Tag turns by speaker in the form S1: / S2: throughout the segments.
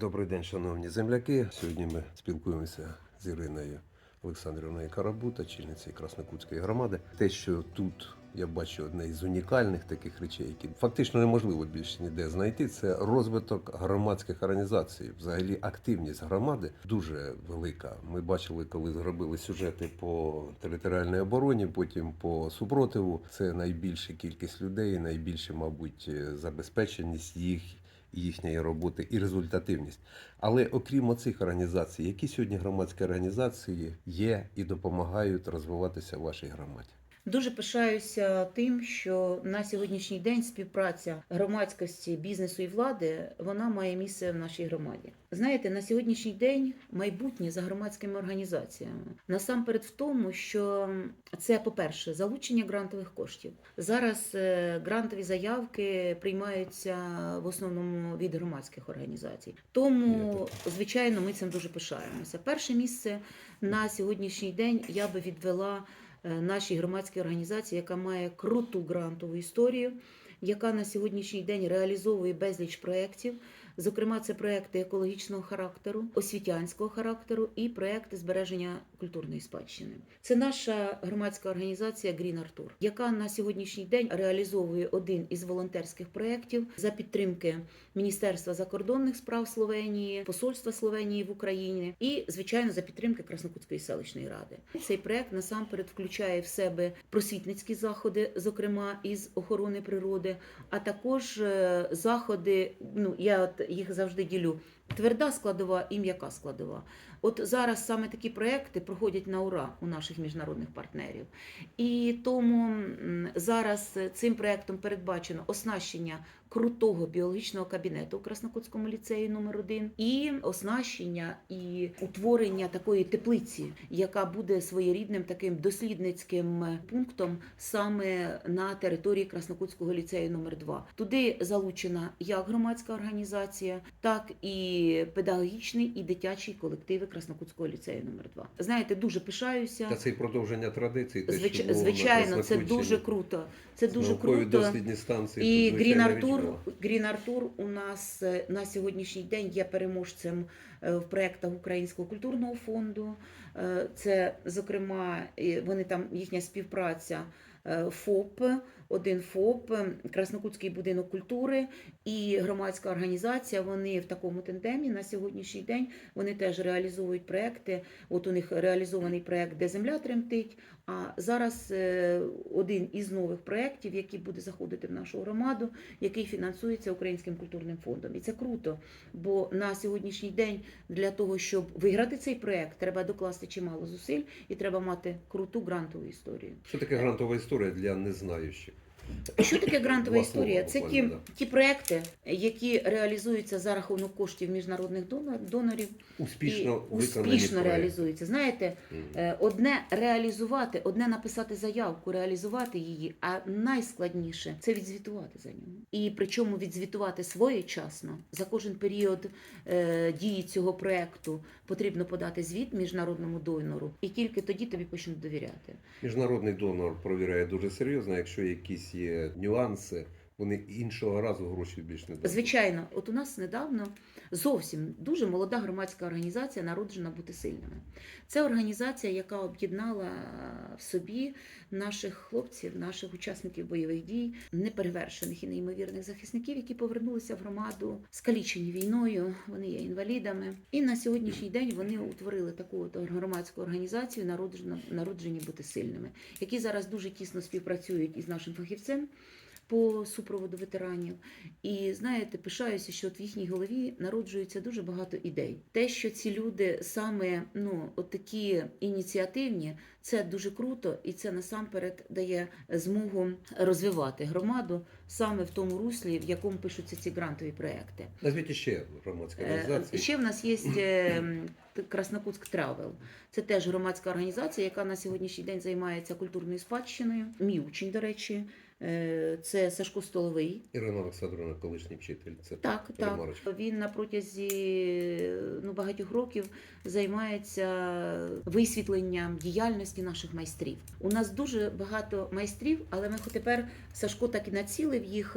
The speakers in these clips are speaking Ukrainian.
S1: Добрий день, шановні земляки. Сьогодні ми спілкуємося з Іриною Олександрівною Карабут, очільницею Краснокутської громади. Те, що тут я бачу одне із унікальних таких речей, які фактично неможливо більше ніде знайти, це розвиток громадських організацій. Взагалі активність громади дуже велика. Ми бачили, коли зробили сюжети по територіальній обороні, потім по супротиву. Це найбільша кількість людей, найбільше, мабуть, забезпеченість їх їхньої роботи і результативність. Але окрім оцих організацій, які сьогодні громадські організації є і допомагають розвиватися вашій громаді?
S2: Дуже пишаюся тим, що на сьогоднішній день співпраця громадськості, бізнесу і влади вона має місце в нашій громаді. Знаєте, на сьогоднішній день майбутнє за громадськими організаціями насамперед в тому, що це, по-перше, залучення грантових коштів. Зараз е, грантові заявки приймаються в основному від громадських організацій. Тому, звичайно, ми цим дуже пишаємося. Перше місце на сьогоднішній день я би відвела нашій громадській організації, яка має круту грантову історію, яка на сьогоднішній день реалізовує безліч проєктів. Зокрема, це проекти екологічного характеру, освітянського характеру і проекти збереження культурної спадщини. Це наша громадська організація Green Artur, яка на сьогоднішній день реалізовує один із волонтерських проєктів за підтримки Міністерства закордонних справ Словенії, Посольства Словенії в Україні і, звичайно, за підтримки Краснокутської селищної ради. Цей проект насамперед включає в себе просвітницькі заходи, зокрема із охорони природи, а також е, заходи. Ну я от їх завжди ділю. Тверда складова і м'яка складова. От зараз саме такі проекти проходять на ура у наших міжнародних партнерів. І тому зараз цим проектом передбачено оснащення крутого біологічного кабінету у Краснокутському ліцеї номер 1 і оснащення і утворення такої теплиці, яка буде своєрідним таким дослідницьким пунктом саме на території Краснокутського ліцею номер 2 Туди залучена як громадська організація, так і педагогічний і дитячий колективи Краснокутського ліцею номер 2 Знаєте, дуже пишаюся.
S1: Та це і продовження традицій. те,
S2: Звич...
S1: що було
S2: Звичайно, це дуже круто. Це дуже
S1: Наукові
S2: круто.
S1: дослідні станції.
S2: І
S1: тут,
S2: Artur,
S1: відчувала.
S2: Green Artur у нас е, на сьогоднішній день є переможцем е, в проєктах Українського культурного фонду. Е, Це, зокрема, вони там їхня співпраця ФОП, один ФОП, е, Краснокутський будинок культури і громадська організація. Вони в такому тандемі на сьогоднішній день вони теж реалізовують проекти. От у них реалізований проект, де земля тремтить. А зараз е, один із нових проєктів, який буде заходити в нашу громаду, який фінансується Українським культурним фондом. І це круто, бо на сьогоднішній день для того, щоб виграти цей проєкт, треба докласти чимало зусиль і треба мати круту грантову історію.
S1: Що таке грантова історія для незнаючих?
S2: Що таке грантова історія? Це ті, ті проекти, які реалізуються за рахунок коштів міжнародних донор- донорів
S1: Успішно
S2: і успішно реалізуються. Знаєте, Е, Одне реалізувати, одне написати заявку, реалізувати її, а найскладніше це відзвітувати за нього. І причому відзвітувати своєчасно за кожен період е, дії цього проекту потрібно подати звіт міжнародному донору, і тільки тоді тобі почнуть довіряти.
S1: Міжнародний донор провіряє дуже серйозно. Якщо якісь є нюанси, вони іншого разу гроші більш не дають.
S2: Звичайно, от у нас недавно зовсім дуже молода громадська організація народжена бути сильними. Це організація, яка об'єднала в собі наших хлопців, наших учасників бойових дій, неперевершених і неймовірних захисників, які повернулися в громаду, скалічені війною. Вони є інвалідами. І на сьогоднішній день вони утворили таку от громадську організацію народжена народжені бути сильними, які зараз дуже тісно співпрацюють із нашим фахівцем по супроводу ветеранів. І знаєте, пишаюся, що от в їхній голові народжується дуже багато ідей. Те, що ці люди саме ну от такі ініціативні, це дуже круто, і це насамперед дає змогу розвивати громаду саме в тому руслі, в якому пишуться ці грантові проекти.
S1: Назвіть ще громадські
S2: Е,
S1: організації.
S2: Ще в нас є е, Краснокутськ Травел. Це теж громадська організація, яка на сьогоднішній день займається культурною спадщиною. Мій учень, до речі, це Сашко Столовий.
S1: Ірина Олександровна, колишній вчитель. Це
S2: Так, так. Він на протязі ну, багатьох років займається висвітленням діяльності наших майстрів. У нас дуже багато майстрів, але ми тепер Сашко так і націлив їх,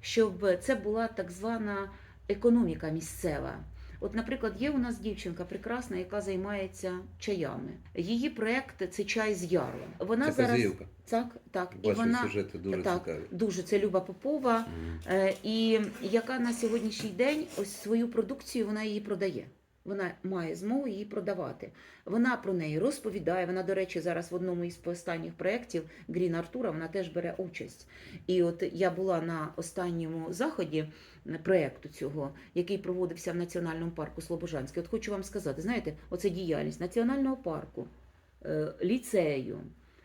S2: щоб це була так звана економіка місцева. От, наприклад, є у нас дівчинка прекрасна, яка займається чаями. Її проект це чай з ярлом. Вона
S1: Це
S2: зараз
S1: Козіївка.
S2: так, так, і вона
S1: сюжети дуже
S2: так,
S1: цікаві.
S2: дуже це Люба Попова. Е, і яка на сьогоднішній день ось свою продукцію вона її продає. Вона має змогу її продавати. Вона про неї розповідає. Вона, до речі, зараз в одному із останніх проєктів Грін Артура вона теж бере участь. І от я була на останньому заході проєкту цього, який проводився в національному парку Слобожанське. От хочу вам сказати, знаєте, оце діяльність національного парку, е, ліцею,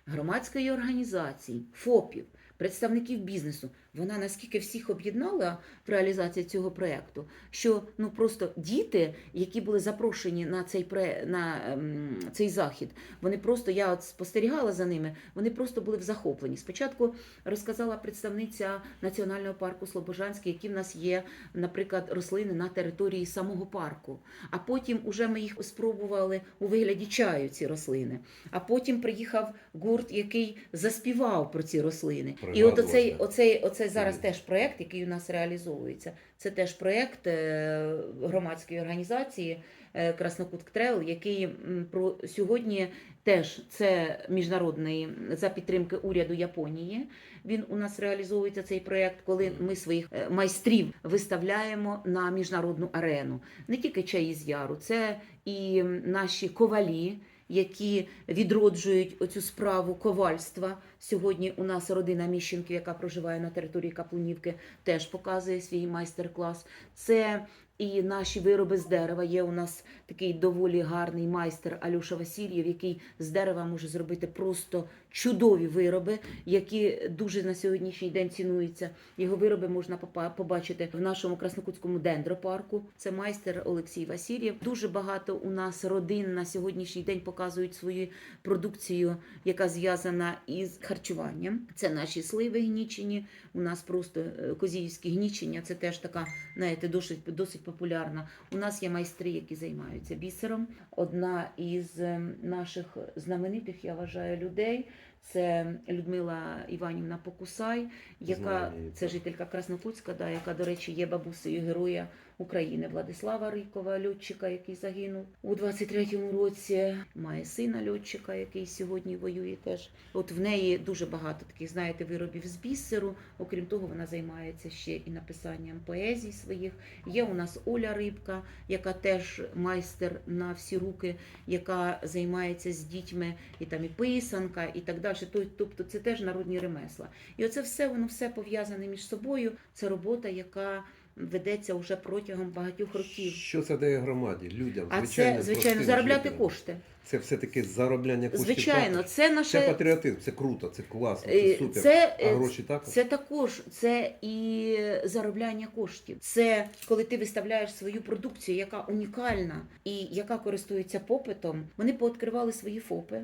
S2: громадської організації, ФОПів, представників бізнесу. Вона наскільки всіх об'єднала в реалізації цього проєкту, що ну просто діти, які були запрошені на цей пре на ем, цей захід, вони просто я от спостерігала за ними. Вони просто були в захопленні. Спочатку розказала представниця національного парку Слобожанський, які в нас є, наприклад, рослини на території самого парку. А потім уже ми їх спробували у вигляді чаю ці рослини. А потім приїхав гурт, який заспівав про ці рослини. І от
S1: Пригадувати.
S2: оцей, оцей, оцей зараз теж проєкт, який у нас реалізовується. Це теж проєкт е, громадської організації е, Краснокутк Трел, який про сьогодні теж це міжнародний за підтримки уряду Японії. Він у нас реалізовується цей проєкт, коли ми своїх е, майстрів виставляємо на міжнародну арену. Не тільки чаї з яру, це і наші ковалі. Які відроджують оцю справу ковальства. Сьогодні у нас родина Міщенків, яка проживає на території Каплунівки, теж показує свій майстер-клас. Це і наші вироби з дерева. Є у нас такий доволі гарний майстер Алюша Васильєв, який з дерева може зробити просто чудові вироби, які дуже на сьогоднішній день цінуються. Його вироби можна побачити в нашому краснокутському дендропарку. Це майстер Олексій Васильєв. Дуже багато у нас родин на сьогоднішній день показують свою продукцію, яка зв'язана із харчуванням. Це наші сливи гнічені. У нас просто е, козіївські гнічення. Це теж така, знаєте, досить досить популярна. У нас є майстри, які займаються бісером. Одна із е, наших знаменитих, я вважаю, людей. Це Людмила Іванівна Покусай, яка
S1: Знаю
S2: це жителька Краснокутська, да, яка, до речі, є бабусею героя України Владислава Рикова, льотчика, який загинув у 23-му році. Має сина льотчика, який сьогодні воює теж. От в неї дуже багато таких, знаєте, виробів з бісеру. Окрім того, вона займається ще і написанням поезій своїх. Є у нас Оля Рибка, яка теж майстер на всі руки, яка займається з дітьми, і там і писанка, і так далі. То- Тобто це теж народні ремесла. І оце все воно все пов'язане між собою. Це робота, яка ведеться вже протягом багатьох років.
S1: Що це дає громаді, людям?
S2: А це, звичайно, заробляти
S1: жителям?
S2: кошти.
S1: Це все-таки заробляння коштів.
S2: Звичайно,
S1: так?
S2: це
S1: Це
S2: наше
S1: патріотизм, це круто, це класно, це
S2: Е,
S1: супер.
S2: Це,
S1: а
S2: е,
S1: гроші також?
S2: Це також це і заробляння коштів. Це коли ти виставляєш свою продукцію, яка унікальна і яка користується попитом. Вони пооткривали свої ФОПи.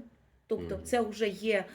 S2: Тобто,
S1: Мгм.
S2: це вже є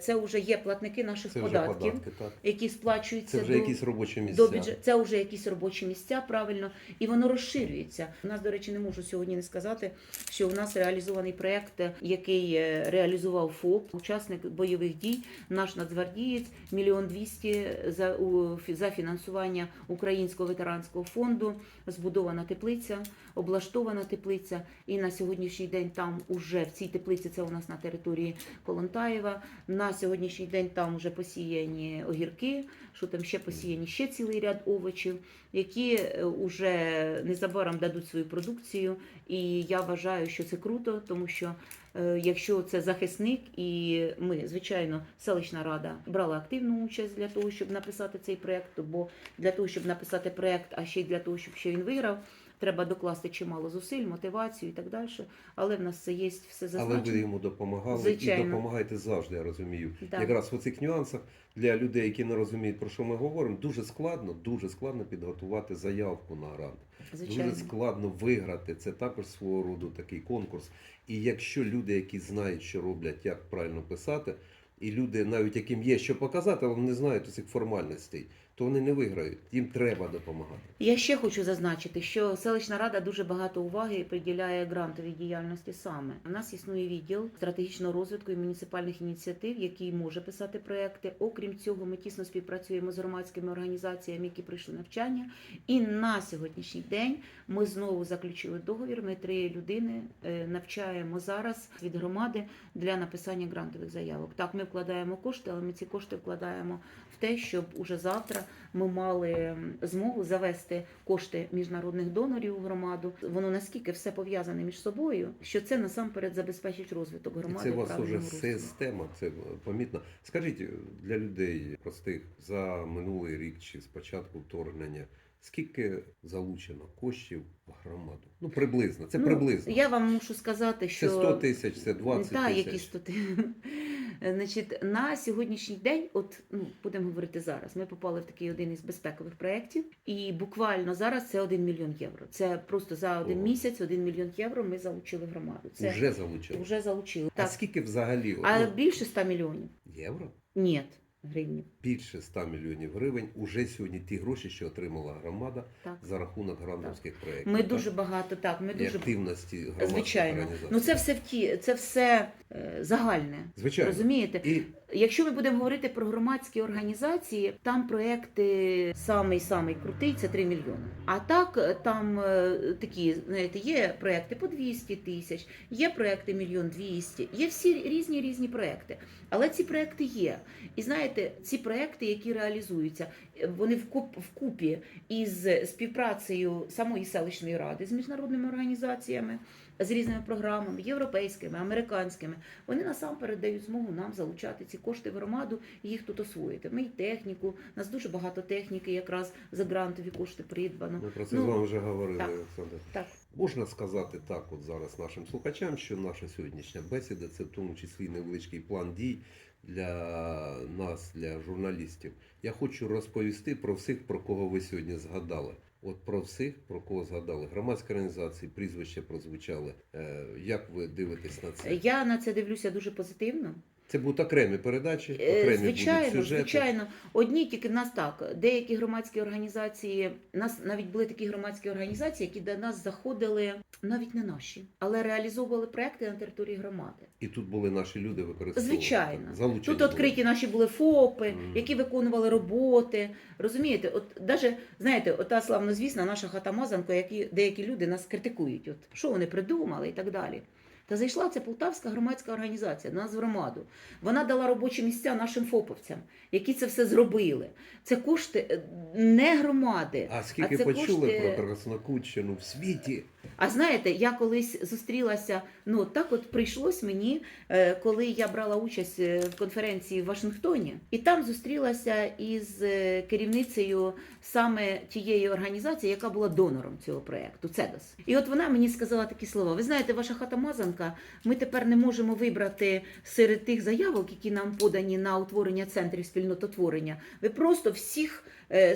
S2: це вже є платники наших
S1: Це
S2: податків,
S1: податки, так.
S2: які сплачуються
S1: Це вже
S2: до,
S1: якісь робочі місця.
S2: до бюджету. Це вже якісь робочі місця, правильно, і воно розширюється. У нас, до речі, не можу сьогодні не сказати, що у нас реалізований проект, який е, реалізував ФОП, учасник бойових дій, наш нацгвардієць, мільйон двісті за, у- за фінансування Українського ветеранського фонду. Збудована теплиця, облаштована теплиця. І на сьогоднішній день там уже в цій теплиці, це у нас на території Колонтаєва. На сьогоднішній день там вже посіяні огірки, що там ще посіяні ще цілий ряд овочів, які вже незабаром дадуть свою продукцію. І я вважаю, що це круто, тому що е, якщо це захисник, і ми, звичайно, селищна рада брала активну участь для того, щоб написати цей проект, бо для того, щоб написати проект, а ще й для того, щоб ще він виграв. Треба докласти чимало зусиль, мотивацію і так далі. Але в нас це є все
S1: Але ви йому допомагали
S2: Звичайно.
S1: і допомагаєте завжди, я розумію.
S2: Да.
S1: Якраз в цих нюансах для людей, які не розуміють, про що ми говоримо, дуже складно, дуже складно підготувати заявку на грант.
S2: Звичайно.
S1: Дуже складно виграти. Це також свого роду такий конкурс. І якщо люди, які знають, що роблять, як правильно писати, і люди, навіть яким є що показати, але не знають усіх формальностей, то вони не виграють. Їм треба допомагати.
S2: Я ще хочу зазначити, що селищна рада дуже багато уваги приділяє грантовій діяльності саме. У нас існує відділ стратегічного розвитку і муніципальних ініціатив, який може писати проекти. Окрім цього, ми тісно співпрацюємо з громадськими організаціями, які прийшли навчання. І на сьогоднішній день ми знову заключили договір. Ми три людини е, навчаємо зараз від громади для написання грантових заявок. Так, ми вкладаємо кошти, але ми ці кошти вкладаємо в те, щоб уже завтра ми мали змогу завести кошти міжнародних донорів у громаду. Воно наскільки все пов'язане між собою, що це насамперед забезпечить розвиток громади.
S1: це у вас уже система, це помітно. Скажіть для людей простих за минулий рік чи з початку вторгнення, скільки залучено коштів в громаду? Ну приблизно, це
S2: Ну,
S1: приблизно.
S2: Я вам мушу сказати, що
S1: Це 100 тисяч, це 20
S2: Та,
S1: тисяч.
S2: які 100 тисяч. Значить, на сьогоднішній день, от ну будемо говорити зараз. Ми попали в такий один із безпекових проєктів, і буквально зараз це 1 мільйон євро. Це просто за один
S1: Ого.
S2: місяць 1 мільйон євро ми залучили громаду. Це
S1: Вже залучено.
S2: вже залучили.
S1: А
S2: Так,
S1: скільки взагалі
S2: а
S1: ну,
S2: більше 100 мільйонів.
S1: євро?
S2: Ні, гривнів.
S1: Більше 100 мільйонів гривень уже сьогодні ті гроші, що отримала громада
S2: Так.
S1: за рахунок грантовських проєктів.
S2: Ми
S1: так?
S2: дуже багато так. Ми
S1: І
S2: дуже
S1: активності громадських
S2: звичайно.
S1: організацій.
S2: Ну це все вті, це все е, загальне.
S1: Звичайно.
S2: Розумієте?
S1: І
S2: Якщо ми будемо говорити про громадські організації, там проекти самий самий крутий це 3 мільйони. А так е, там е, такі, знаєте, є проекти по 200 тисяч, є проекти мільйон 200, є всі різні різні проекти. Але ці проекти є. І знаєте, ці проекти, які реалізуються, е, вони вкуп, вкупі із співпрацею самої селищної ради з міжнародними організаціями, з різними програмами, європейськими, американськими. Вони насамперед дають змогу нам залучати ці кошти в громаду і їх тут освоїти. Ми й техніку, у нас дуже багато техніки, якраз за грантові кошти придбано.
S1: ми про це
S2: Ну,
S1: з вами вже говорили,
S2: так.
S1: Олександр.
S2: Так.
S1: Можна сказати так, от зараз нашим слухачам, що наша сьогоднішня бесіда це в тому числі невеличкий план дій для нас, для журналістів. Я хочу розповісти про всіх, про кого ви сьогодні згадали. От про всіх, про кого згадали. Громадські організації, прізвища прозвучали. Е, Як ви дивитесь на це?
S2: Я на це дивлюся дуже позитивно.
S1: Це будуть окремі передачі,
S2: Е,
S1: окремі
S2: Звичайно,
S1: будуть сюжети.
S2: звичайно. Одні тільки в нас так. Деякі громадські організації, нас навіть були такі громадські організації, які до нас заходили, навіть не наші, але реалізовували проекти на території громади.
S1: І тут були наші люди використовувати.
S2: Звичайно.
S1: Залучені
S2: Тут
S1: були.
S2: відкриті наші були ФОПи,
S1: Мгм.
S2: які виконували роботи. Розумієте, от даже знаєте, ота славнозвісна наша хата Мазанко, які деякі люди нас критикують. От що вони придумали і так далі. Та зайшла ця полтавська громадська організація нас в громаду. Вона дала робочі місця нашим ФОПовцям, які це все зробили. Це кошти е, не громади.
S1: А скільки
S2: це
S1: почули
S2: кошти-
S1: про Краснокутщину в світі?
S2: А знаєте, я колись зустрілася. Ну так от прийшлось мені, е, коли я брала участь е, в конференції в Вашингтоні, і там зустрілася із керівницею саме тієї організації, яка була донором цього проекту ЦЕДОС. І от вона мені сказала такі слова: ви знаєте, ваша хата Мазанка, ми тепер не можемо вибрати серед тих заявок, які нам подані на утворення центрів спільнототворення. Ви просто всіх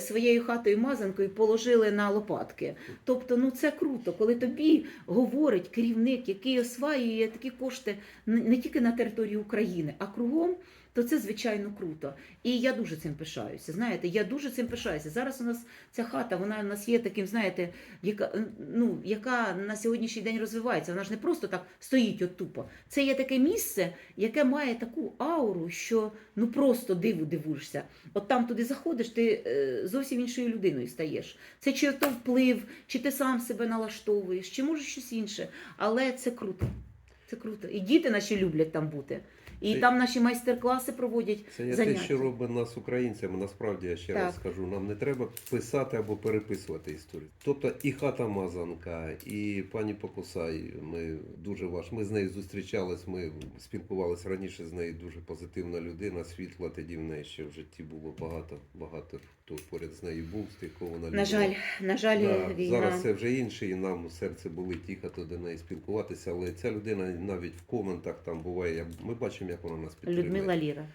S2: своєю хатою Мазанкою положили на лопатки. Тобто, ну це круто, коли тобі говорить керівник, який осваює такі кошти не не тільки на території України, а кругом. То це звичайно круто, і я дуже цим пишаюся. Знаєте, я дуже цим пишаюся. Зараз у нас ця хата, вона у нас є таким, знаєте, яка ну яка на сьогоднішній день розвивається. Вона ж не просто так стоїть от тупо. Це є таке місце, яке має таку ауру, що ну просто диву дивуєшся. От там туди заходиш, ти е, зовсім іншою людиною стаєш. Це чи то вплив, чи ти сам себе налаштовуєш, чи може щось інше. Але це круто. Це круто. І діти наші люблять там бути. І
S1: Це-
S2: там наші майстер-класи проводять.
S1: Це є
S2: заняття.
S1: те, що робить нас українцями. Насправді я ще
S2: Так.
S1: раз скажу, нам не треба писати або переписувати історію. Тобто і хата Мазанка, і пані Покусай. Ми дуже ваш. Ми з нею зустрічались. Ми спілкувалися раніше з нею. Дуже позитивна людина, світла. Тоді в неї ще в житті було багато, багато хто поряд з нею був, з тих, кого вона
S2: На жаль, на жаль,
S1: Да,
S2: війна.
S1: Зараз це вже інше, і нам серце болить їхати до неї спілкуватися, але ця людина навіть в коментах там буває. я- Ми бачимо, як вона нас підтримує.
S2: Людмила Ліра.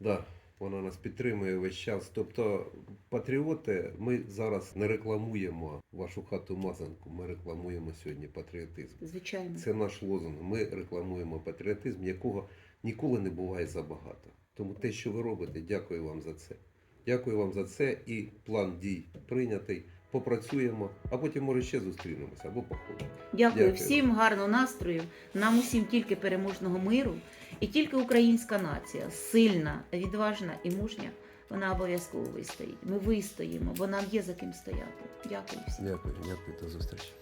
S1: Да, вона нас підтримує весь час. Тобто, патріоти, ми зараз не рекламуємо вашу хату Мазанку, ми рекламуємо сьогодні патріотизм.
S2: Звичайно.
S1: Це наш лозунг. Ми рекламуємо патріотизм, якого ніколи не буває забагато. Тому те, що ви робите, дякую вам за це. Дякую вам за це і план дій прийнятий. Попрацюємо, а потім може ще зустрінемося або походимо.
S2: Дякую,
S1: Дякую.
S2: всім гарного настрою. Нам усім тільки переможного миру, і тільки українська нація сильна, відважна і мужня. Вона обов'язково вистоїть. Ми вистоїмо, бо нам є за ким стояти. Дякую всім.
S1: Дякую, дякую, до зустрічі.